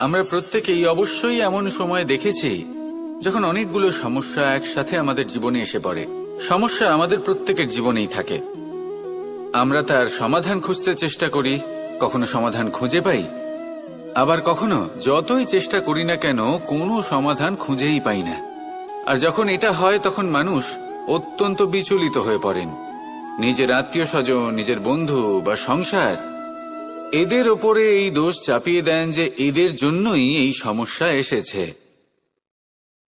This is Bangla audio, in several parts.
আমরা প্রত্যেকেই অবশ্যই এমন সময় দেখেছি যখন অনেকগুলো সমস্যা একসাথে আমাদের জীবনে এসে পড়ে। সমস্যা আমাদের প্রত্যেকের জীবনেই থাকে। আমরা তার সমাধান খুঁজতে চেষ্টা করি, কখনো সমাধান খুঁজে পাই, আবার কখনো যতই চেষ্টা করি না কেন কোনো সমাধান খুঁজেই পাই না। আর যখন এটা হয়, তখন মানুষ অত্যন্ত বিচলিত হয়ে পড়েন। নিজের আত্মীয় স্বজন, নিজের বন্ধু বা সংসার এদের ওপরে এই দোষ চাপিয়ে দেন যে এদের জন্যই এই সমস্যা এসেছে।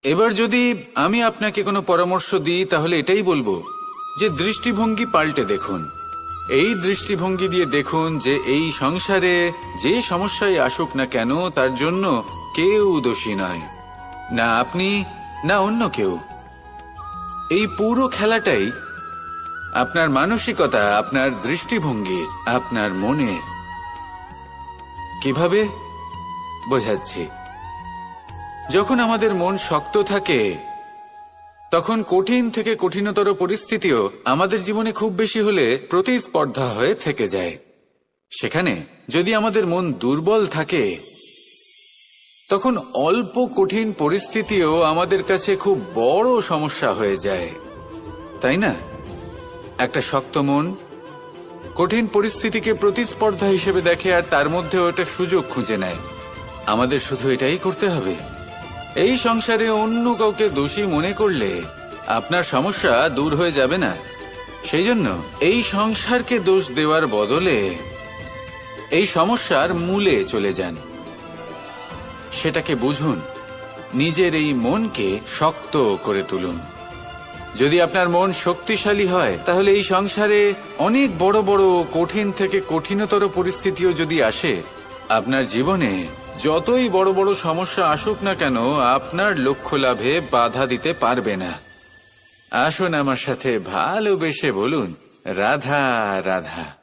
এবার যদি আমি আপনাকে কোনো পরামর্শ দিই, তাহলে এটাই বলব যে দৃষ্টিভঙ্গি পাল্টে দেখুন। এই দৃষ্টিভঙ্গি দিয়ে দেখুন যে এই সংসারে যে সমস্যায় আসুক না কেন, তার জন্য কেউ দোষী নয়। না আপনি, না অন্য কেউ। এই পুরো খেলাটাই আপনার মানসিকতা, আপনার দৃষ্টিভঙ্গির, আপনার মনের কীভাবে? বোঝাচ্ছি। যখন আমাদের মন শক্ত থাকে, তখন কঠিন থেকে কঠিনতর পরিস্থিতিও আমাদের জীবনে খুব বেশি হলে প্রতিস্পর্ধা হয়ে থেকে যায়। সেখানে যদি আমাদের মন দুর্বল থাকে, তখন অল্প কঠিন পরিস্থিতিও আমাদের কাছে খুব বড় সমস্যা হয়ে যায়। তাই না? একটা শক্ত মন কঠিন পরিস্থিতিকে প্রতিস্পর্ধা হিসেবে দেখে আর তার মধ্যে ওটা সুযোগ খুঁজে নেয়। আমাদের শুধু এটাই করতে হবে। এই সংসারে অন্য কাউকে দোষী মনে করলে আপনার সমস্যা দূর হয়ে যাবে না। সেই জন্য এই সংসারকে দোষ দেওয়ার বদলে এই সমস্যার মূলে চলে যান। সেটাকে বুঝুন, নিজের এই মনকে শক্ত করে তুলুন। যদি আপনার মন শক্তিশালী হয়, তাহলে এই সংসারে অনেক বড় বড় কঠিন থেকে কঠিনতর পরিস্থিতিও যদি আসে, আপনার জীবনে যতই বড় বড় সমস্যা আসুক না কেন, আপনার লক্ষ্য লাভে বাধা দিতে পারবে না। আসুন আমার সাথে ভালোবেসে বলুন, রাধা রাধা।